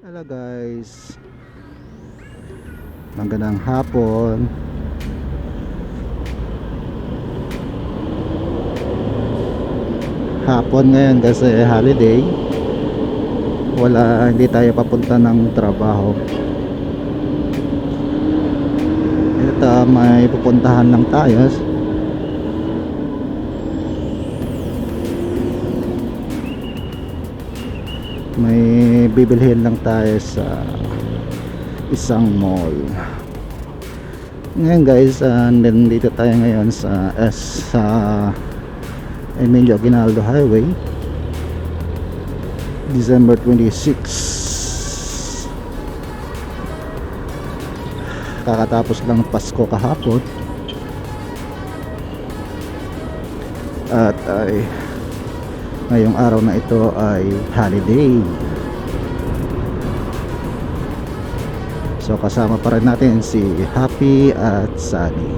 Hello guys. Magandang hapon. Hapon ngayon kasi holiday. Wala, hindi tayo papunta ng trabaho. Ito may pupuntahan lang tayo may bibilhin lang tayo sa isang mall. Ngayon guys uh, nandito tayo ngayon sa S sa Emilio Aguinaldo Highway. December 26 kakatapos lang ng Pasko kahapon. At ay ngayong araw na ito ay holiday. So kasama pa rin natin si Happy at Sunny.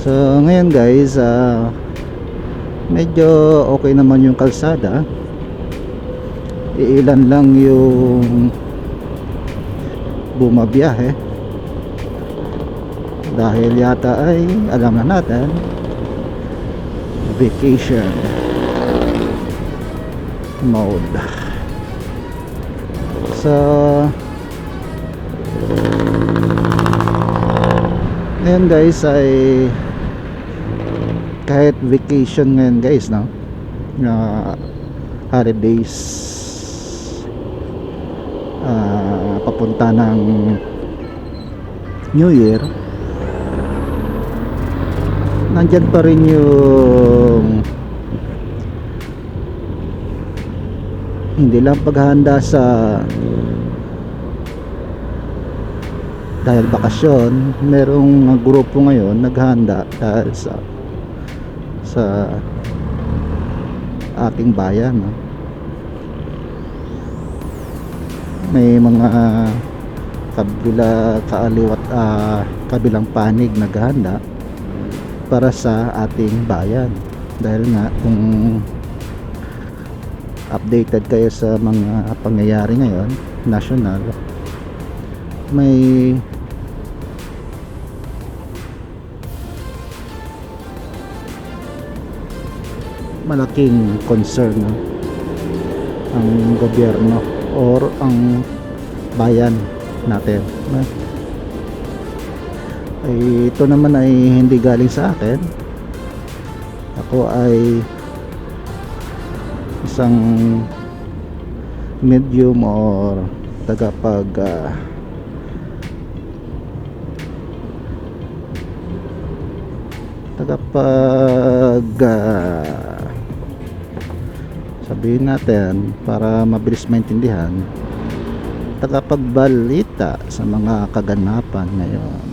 So ngayon guys ah, medyo okay naman yung kalsada. Iilan lang yung bumabiyahe. Dahil yata ay alam na natin vacation mode. So ngayon guys ay kahit vacation ngayon guys no? Na holidays ah, papunta ng New Year nandyan pa rin yung hindi lang paghahanda sa dahil bakasyon merong grupo ngayon naghahanda dahil sa sa ating bayan no? may mga kabila kaaliwat ah, kabilang panig naghahanda para sa ating bayan dahil nga kung updated kayo sa mga pangyayari ngayon national may malaking concern no? ang gobyerno or ang bayan natin ay ito naman ay hindi galing sa akin ako ay isang medium or tagapag ah, tagapag ah, sabihin natin para mabilis maintindihan tagapagbalita sa mga kaganapan ngayon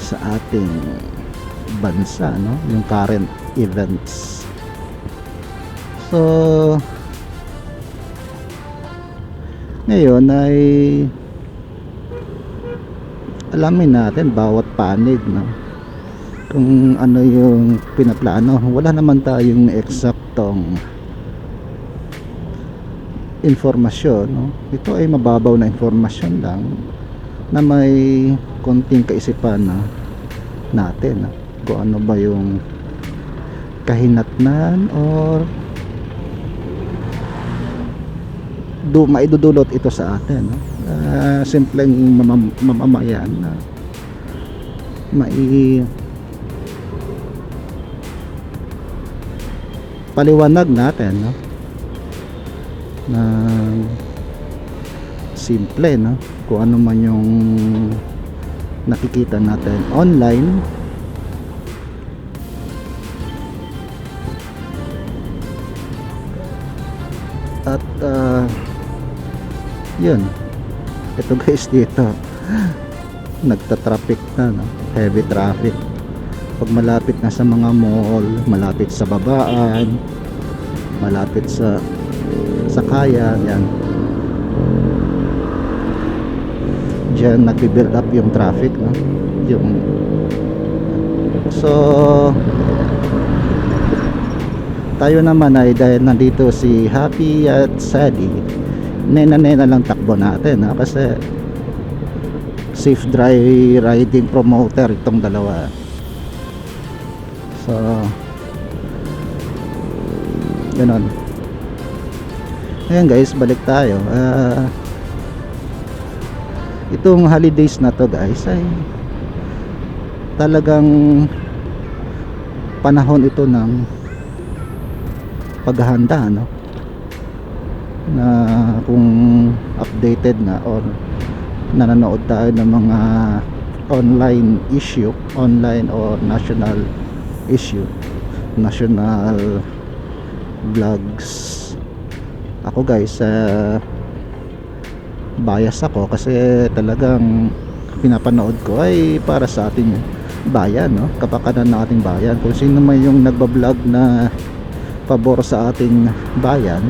sa ating bansa no? Yung current events so ngayon ay alamin natin bawat panig no kung ano yung pinaplano wala naman tayong eksaktong informasyon no? ito ay mababaw na informasyon lang na may konting kaisipan na natin no? kung ano ba yung kahinatnan or do maidudulot ito sa atin no? Ah, simpleng mamam- mamamayan na mai paliwanag natin no? Na simple no? Kung ano man yung nakikita natin online. At ah, yun. Ito guys dito. Nagta-traffic na no? heavy traffic. Pag malapit na sa mga mall malapit sa babaan malapit sa sa kaya yan. Dyan nagbi-build up yung traffic no? yung so tayo naman ay dahil nandito si Happy at Sadie nena-nena lang takbo natin ha? kasi safe dry riding promoter itong dalawa so ganun Ayan guys, balik tayo. Ah, itong holidays na to guys ay talagang panahon ito ng paghahanda no na kung updated na or nanonood tayo ng mga online issue online or national issue national vlogs. Ako guys uh, bias ako kasi talagang pinapanood ko ay para sa ating bayan no? Kapakanan ng ating bayan. Kung sino man yung nagbablog na pabor sa ating bayan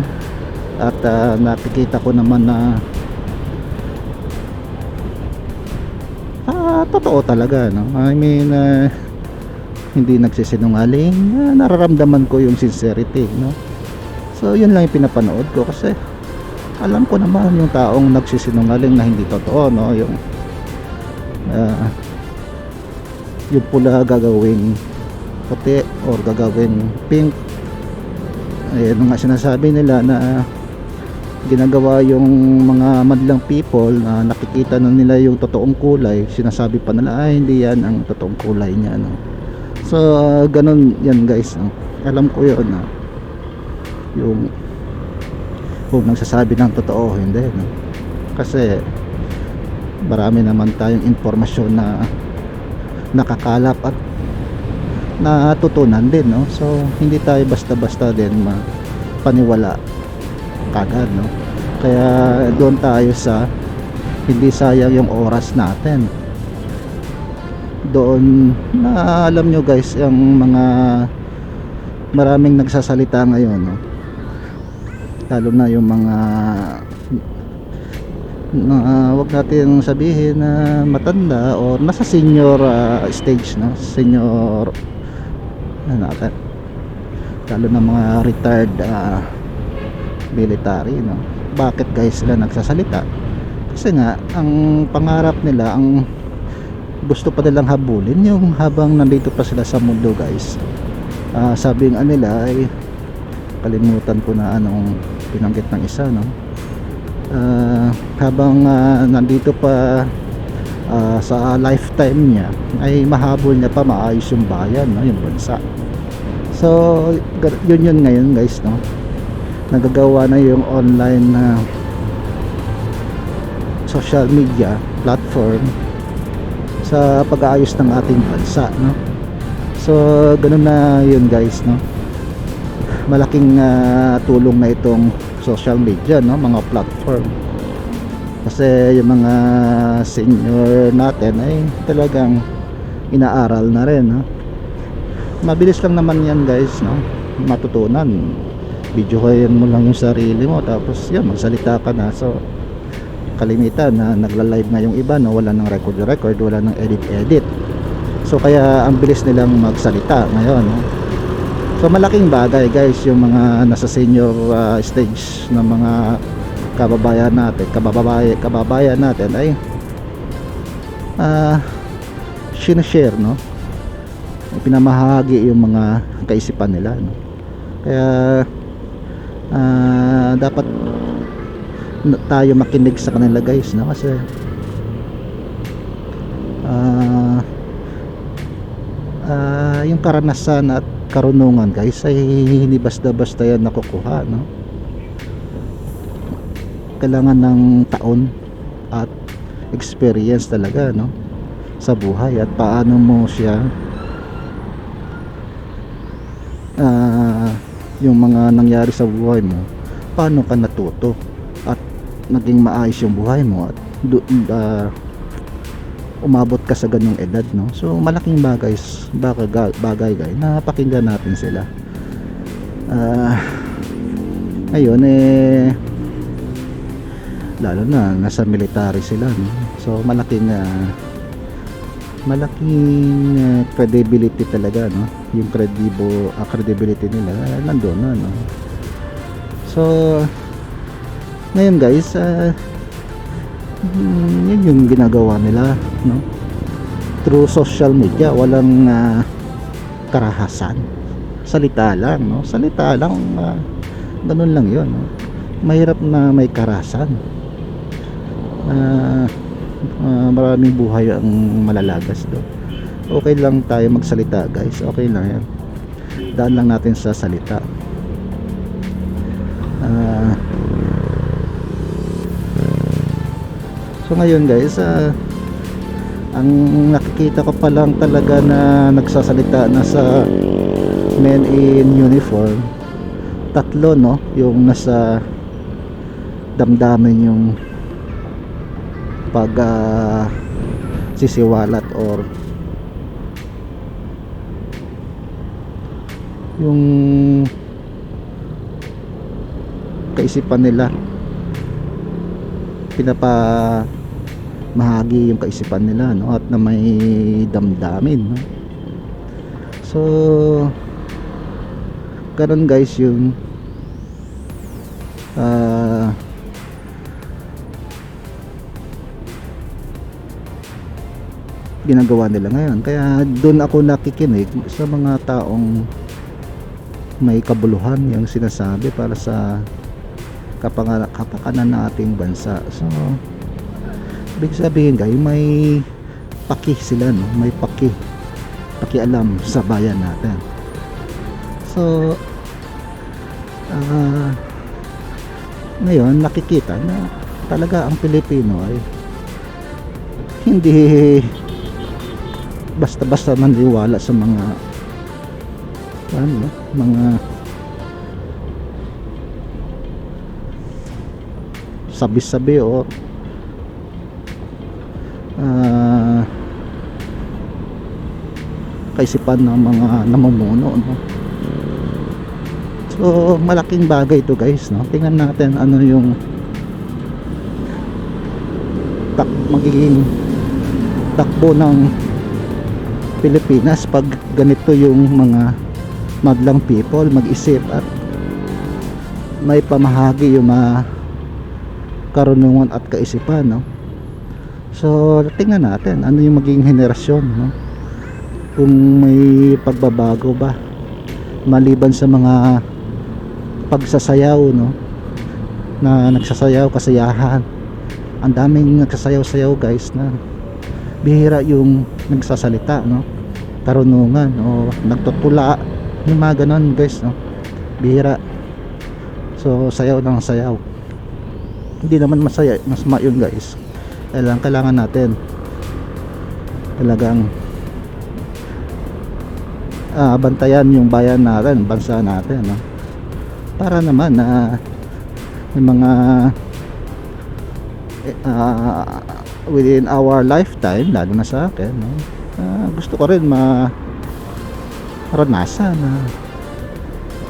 at uh, nakikita ko naman na ah, totoo talaga no? I mean uh, hindi nagsisinungaling. Uh, nararamdaman ko yung sincerity no? So yun lang yung pinapanood ko kasi alam ko naman yung taong nagsisinungaling na hindi totoo no? Yung uh, yung pula gagawing puti or gagawing pink. Ayun nga sinasabi nila na ginagawa yung mga madlang people na nakikita na nila yung totoong kulay sinasabi pa nila ay hindi yan ang totoong kulay niya no? so uh, ganun yan guys no? alam ko yun na yung kung nagsasabi ng totoo hindi no? kasi marami naman tayong impormasyon na nakakalap at natutunan din no so hindi tayo basta-basta din paniwala kagad no? Kaya doon tayo sa hindi sayang yung oras natin. Doon na alam nyo guys yung mga maraming nagsasalita ngayon no? Lalo na yung mga na wag natin sabihin na matanda o nasa senior uh, stage no? Senior ano natin? Lalo na mga retired uh, military no? Bakit guys sila nagsasalita? Kasi nga ang pangarap nila ang gusto pa nilang habulin yung habang nandito pa sila sa mundo guys. Uh, sabi nga nila ay kalimutan ko na anong pinanggit ng isa no? Uh, habang uh, nandito pa uh, sa lifetime niya ay mahabol niya pa maayos yung bayan no? Yung bansa. So yun yun ngayon guys no nagagawa na yung online na social media platform sa pag-aayos ng ating bansa no? So ganun na yun guys no? Malaking uh, tulong na itong social media no? Mga platform. Kasi yung mga senior natin ay talagang inaaral na rin no? Mabilis lang naman yan guys no? Matutunan videohan mo lang yung sarili mo. Tapos yan magsalita ka na. So kalimitan na nagla-live nga yung iba no wala nang record record wala nang edit edit so kaya ang bilis nilang magsalita ngayon no? So malaking bagay guys yung mga nasa senior uh, stage ng mga kababayan natin kababayan, kababayan natin ay uh, sinashare no? Pinamahagi yung mga kaisipan nila no? kaya uh, dapat tayo makinig sa kanila guys no? Kasi uh, uh, yung karanasan at karunungan guys ay hindi basta basta yan nakukuha no? Kailangan ng taon at experience talaga no? Sa buhay at paano mo siya uh, yung mga nangyari sa buhay mo paano ka natuto at naging maayos yung buhay mo at uh, umabot ka sa ganung edad no? So malaking bagay bagay, bagay guys na pakinggan natin sila. Uh, ayun eh lalo na nasa military sila no? So malaking uh, malaking uh, credibility talaga no? Yung credibo uh, credibility nila nandoon na no? So ngayon guys uh, yun yung ginagawa nila no? Through social media walang uh, karahasan. Salita lang no? Salita lang uh, ganun lang yun no? mahirap na may karahasan. Uh, uh, maraming buhay ang malalagas do okay lang tayo magsalita guys. Okay lang yan. Daan lang natin sa salita. Ah, so ngayon guys ah, ang nakikita ko pa lang talaga na nagsasalita na sa men in uniform. Tatlo no? Yung nasa damdamin yung pag ah, sisiwalat or yung kaisipan nila. Pinapa mahagi yung kaisipan nila no? At na may damdamin no? So ganun guys yung ginagawa nila ngayon. Kaya doon ako nakikinig sa mga taong may kabuluhan yung sinasabi para sa kapangana- kapakanan ng ating bansa. So ibig sabihin guys may paki sila no? May paki pakialam sa bayan natin. So ah ngayon nakikita na talaga ang Pilipino ay hindi basta-basta maniwala sa mga ano, mga sabi-sabi o ah kaisipan ng mga namumuno no? so malaking bagay to guys no? tingnan natin ano yung tak magiging takbo ng Pilipinas pag ganito yung mga madlang people mag-isip at may pamahagi yung mga karunungan at kaisipan no? So tingnan natin ano yung magiging henerasyon no? Kung may pagbabago ba maliban sa mga pagsasayaw no? Na nagsasayaw kasayahan. Ang daming nagsasayaw-sayaw guys na bihira yung nagsasalita no? Karunungan o nagtutula yung mga ganon guys no? Bihira. So sayaw ng sayaw. Hindi naman masaya masama yun guys. Kailangan, kailangan natin. Talagang ah, bantayan yung bayan natin bansa natin no? para naman na may mga ah, within our lifetime lalo na sa akin no? Ah, gusto ko rin ma maranasan na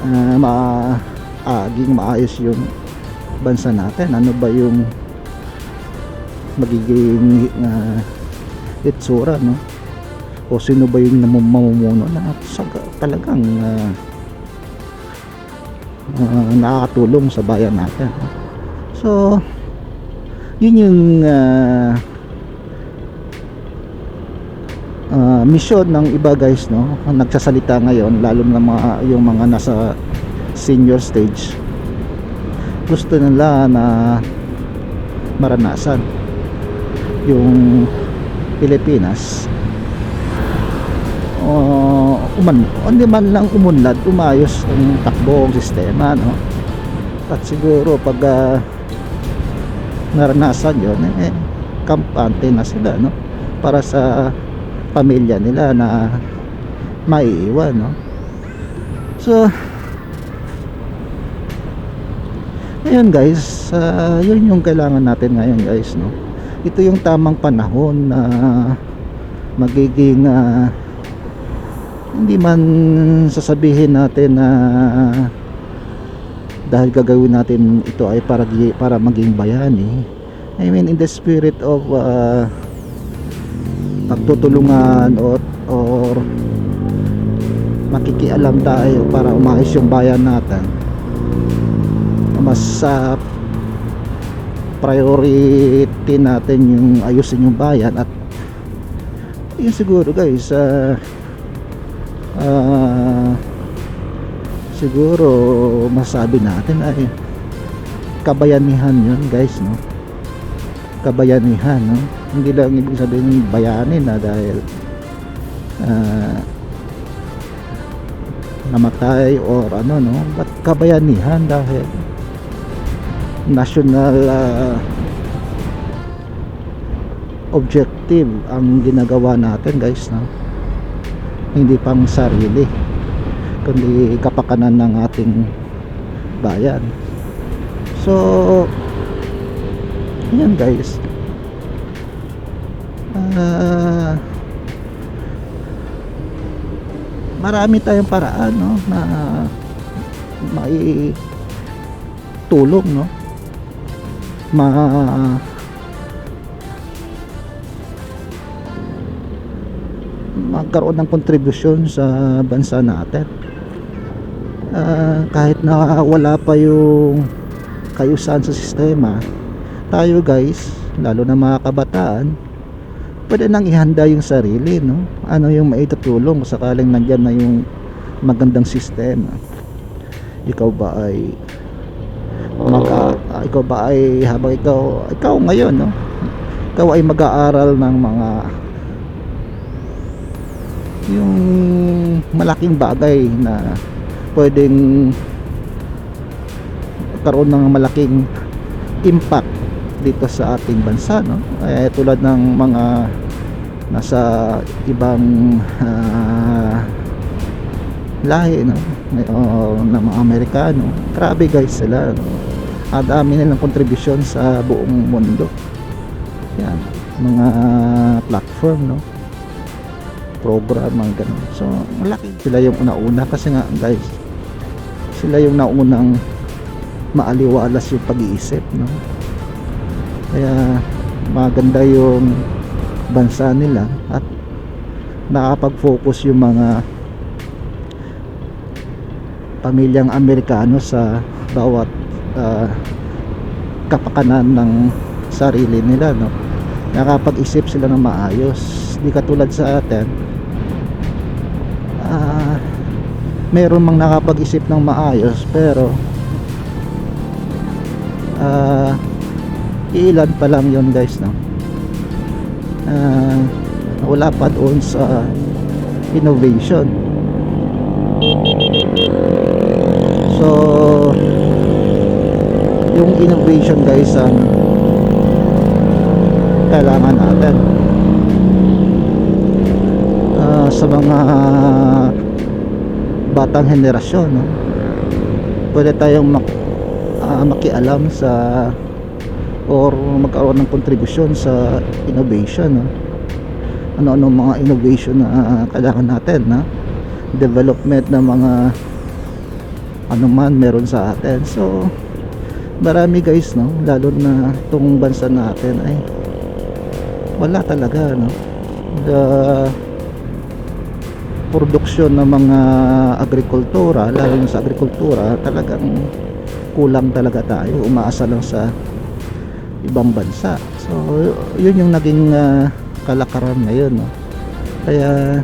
uh, ma aging maayos yung bansa natin. Ano ba yung magiging uh, itsura no? O sino ba yung namumuno na talagang uh, uh, nakakatulong sa bayan natin so yun yung uh, uh, mission ng iba guys no? Nagsasalita ngayon lalo na mga yung mga nasa senior stage. Gusto nila na maranasan yung Pilipinas. Uh, uman hindi man lang umunlad umayos ang takbo ang sistema no? At siguro pag uh, naranasan yun eh kampante na sila no? Para sa pamilya nila na maiiwan no? So ayun guys uh, yun yung kailangan natin ngayon guys no? Ito yung tamang panahon na magiging uh, hindi man sasabihin natin na dahil gagawin natin ito ay para para maging bayani I mean in the spirit of uh, pagtutulungan or, or makikialam tayo para umayos yung bayan natin mas sa priority natin yung ayusin yung bayan at yun siguro guys ah ah, siguro masabi natin ay kabayanihan yun guys no? Kabayanihan no? Hindi lang ibig sabihin bayanin na dahil ah, namatay or ano no? But kabayanihan dahil national ah, objective ang ginagawa natin guys no? Hindi pang sarili kundi kapakanan ng ating bayan. So yan guys. Ah marami tayong paraan no na mai tulong no. Ma magkaroon ng kontribusyon sa bansa natin Ah, kahit na wala pa yung kayusan sa sistema tayo guys lalo na mga kabataan pwede nang ihanda yung sarili no? Ano yung maitutulong sakaling nandyan na yung magandang sistema? Ikaw ba ay mag ah, ikaw ba ay habang ikaw ikaw ngayon no? Ikaw ay mag-aaral ng mga yung malaking bagay na pwedeng karoon ng malaking impact dito sa ating bansa no? Eh, tulad ng mga nasa ibang ah, lahi no? O ng mga Amerikano. Grabe guys sila no? dami nilang kontribusyon sa buong mundo. Yan mga platform no? Program mga ganun. So malaki sila yung una-una kasi nga guys sila yung naunang maaliwalas yung pag-iisip no? Kaya maganda yung bansa nila at nakapag-focus yung mga pamilyang Amerikano sa bawat ah, kapakanan ng sarili nila no? Nakapag-isip sila ng maayos. Di katulad sa atin meron mang nakapag-isip ng maayos pero ah ilan pa lang yon guys no? Ah, wala pa doon sa innovation. So yung innovation guys ang kailangan natin Ah, sa mga batang henerasyon no? pwede tayong mak ah, makialam sa or magkaroon ng kontribusyon sa innovation no? ano-ano mga innovation na ah, kailangan natin na development ng mga ano man meron sa atin so marami guys no lalo na itong bansa natin ay wala talaga no the produksyon ng mga agrikultura lalo na sa agrikultura talagang kulang talaga tayo. Umaasa lang sa ibang bansa. So yun yung naging ah, kalakaran ngayon no? kaya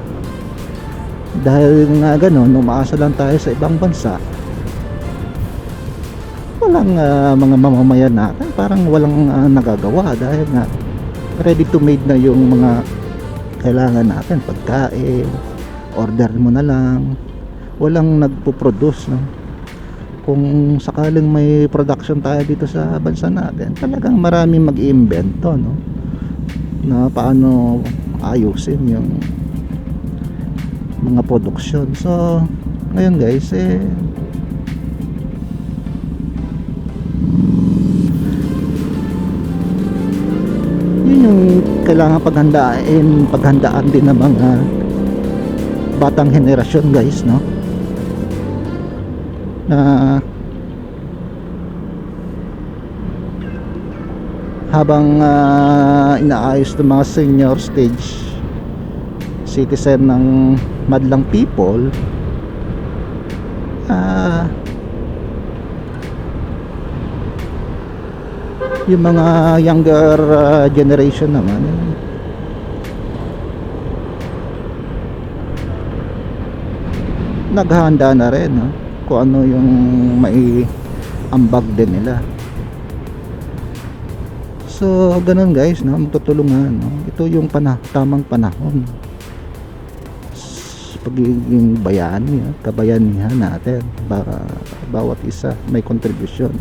dahil nga ganun umaasa lang tayo sa ibang bansa walang ah, mga mamamayan natin. Parang walang ah, nagagawa dahil nga ready to made na yung mga kailangan natin pagkain order mo na lang. Walang nagpo-produce no? Kung sakaling may production tayo dito sa bansa natin talagang maraming mag-iimbento no? Na paano ayusin yung mga production. So ngayon guys eh yun yung kailangan paghandaan paghandaan din ng mga batang henerasyon guys no? Na habang ah, inaayos ng mga senior stage citizen ng madlang people ah yung mga younger ah, generation naman naghahanda na rin no? kung ano yung mai ambag din nila so ganun guys no? magtutulungan no? ito yung pana tamang panahon pagiging bayani no? kabayanihan natin para bawat isa may contribution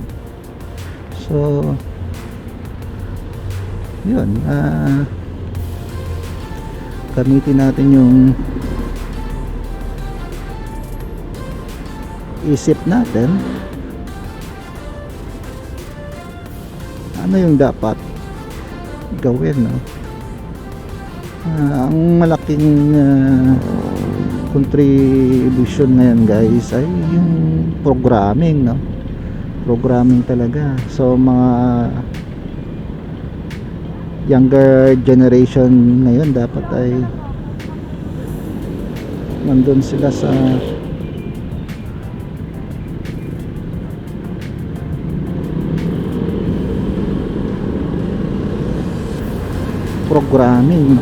so yun ah gamitin natin yung isip natin ano yung dapat gawin no? Ah, ang malaking ah, contribution ngayon guys ay yung programming no programming talaga so mga younger generation ngayon dapat ay nandun sila sa programming.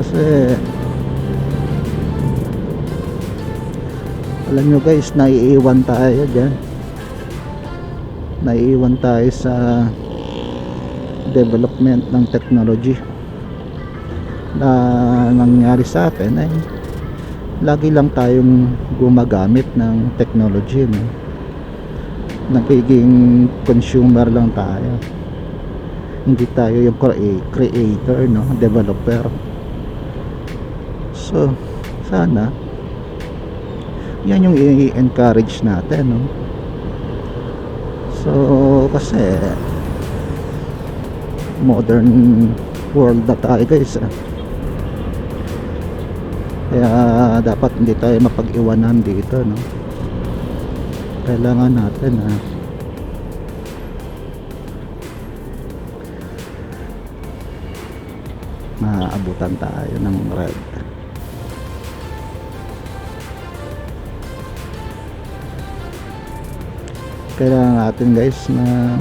Kasi alam nyo guys naiiwan tayo dyan. Naiiwan tayo sa development ng technology na nangyari sa atin ay lagi lang tayong gumagamit ng technology no? nagiging consumer lang tayo hindi tayo yung crea- creator no? Developer. So sana yan yung i-encourage natin no? So kasi modern world na tayo guys ah. kaya dapat hindi tayo mapag-iwanan dito no? Kailangan natin ah maabutan tayo ng red. Kailangan natin guys na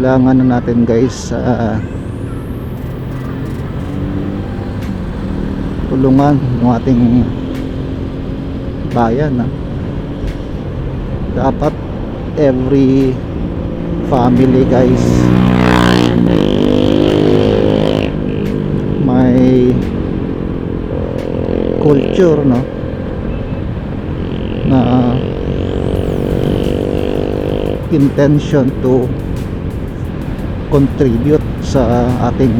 kailangan na natin guys sa tulungan ng ating bayan na dapat every family guys may culture no? Na intention to contribute sa ating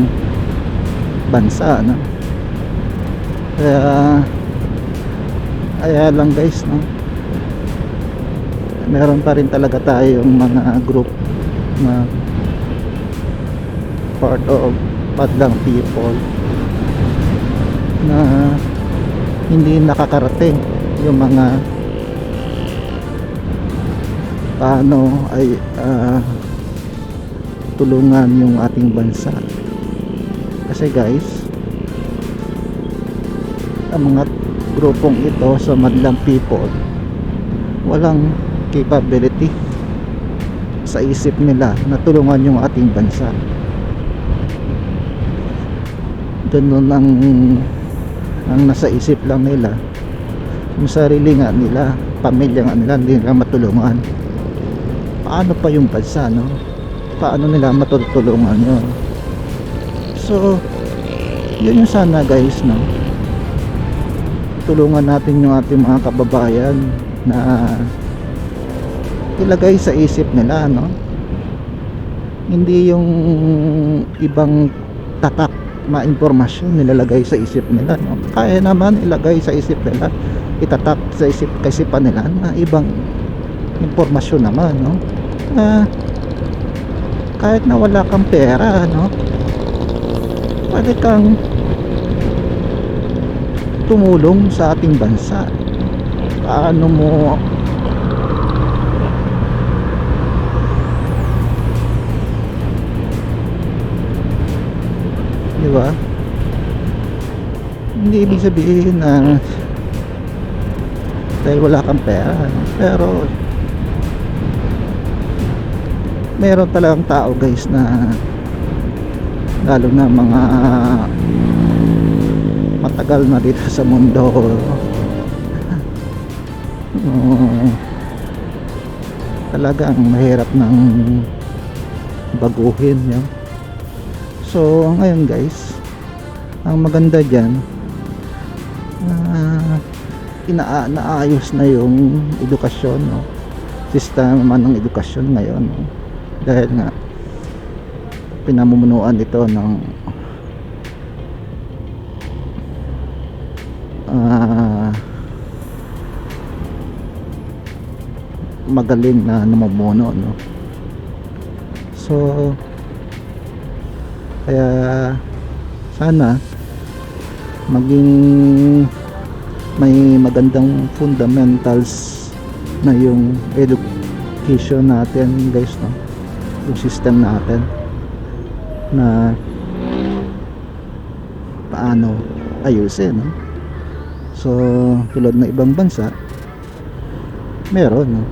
bansa no? kaya kaya lang guys no meron pa rin talaga tayong mga group na part of padlang people na hindi nakakarating yung mga paano ay ah, tulungan yung ating bansa. Kasi guys ang mga grupong ito sa madlang people walang capability sa isip nila na tulungan yung ating bansa. Ganun ang ang nasa isip lang nila. Yung sarili nga nila pamilya nga nila hindi nila matulungan. Paano pa yung bansa no paano nila matutulungan yun. So yun yung sana guys no? Tulungan natin yung ating mga kababayan na ilagay sa isip nila no? Hindi yung ibang tatak na impormasyon nilalagay sa isip nila no? kaya naman ilagay sa isip nila itatak sa isip kaisipan nila na ibang impormasyon naman no? Na kahit na wala kang pera no pwede kang tumulong sa ating bansa paano mo di ba hindi ibig sabihin na dahil wala kang pera no? pero meron talagang tao guys na lalo na mga matagal na dito sa mundo uh, talagang mahirap ng baguhin yun. so ngayon guys ang maganda dyan uh, ina naayos na yung edukasyon no? sistema ng edukasyon ngayon no? Dahil nga pinamumunuan ito ng ah, magaling na namumuno no? So kaya sana maging may magandang fundamentals na yung education natin guys no yung system natin na paano ayusin no? so tulad ng ibang bansa meron no?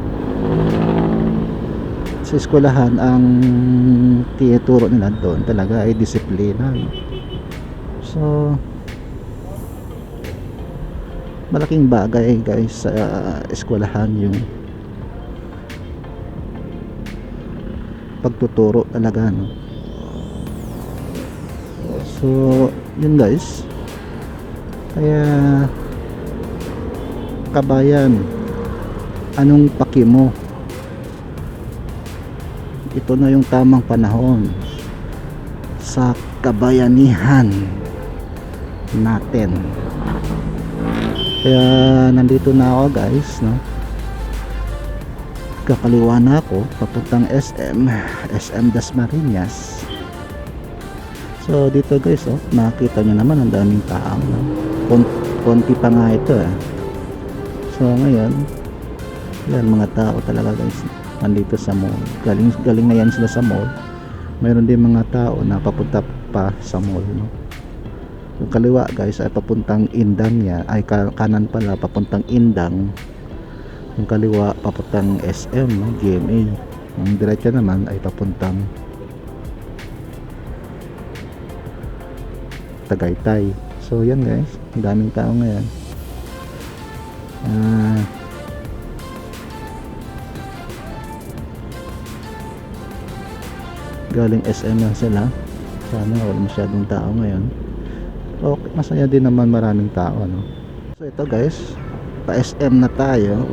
sa eskwelahan ang tinuturo nila doon talaga ay disiplina no? so malaking bagay guys sa eskwelahan yung pagtuturo talaga no? So yun guys. Kaya kabayan anong paki mo? Ito na yung tamang panahon sa kabayanihan natin. Kaya nandito na ako guys no kakaliwa na ako papuntang SM SM Dasmariñas. So dito guys oh makita nyo naman ang daming tao no? Kon- konti pa nga ito eh. So ngayon yan mga tao talaga guys. Nandito sa mall. Galing, galing na yan sila sa mall. Mayroon din mga tao na papunta pa sa mall no? yung kaliwa guys ay papuntang Indang niya ay ka- kanan pala papuntang Indang yung kaliwa papuntang SM? GMA yung diretso naman ay papuntang Tagaytay. So yan guys. Ang daming tao ngayon. Ah. Galing SM lang sila. Sana wala masyadong tao ngayon. Okay masaya din naman maraming tao no? So ito guys pa SM na tayo.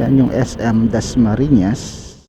Yan yung SM Dasmariñas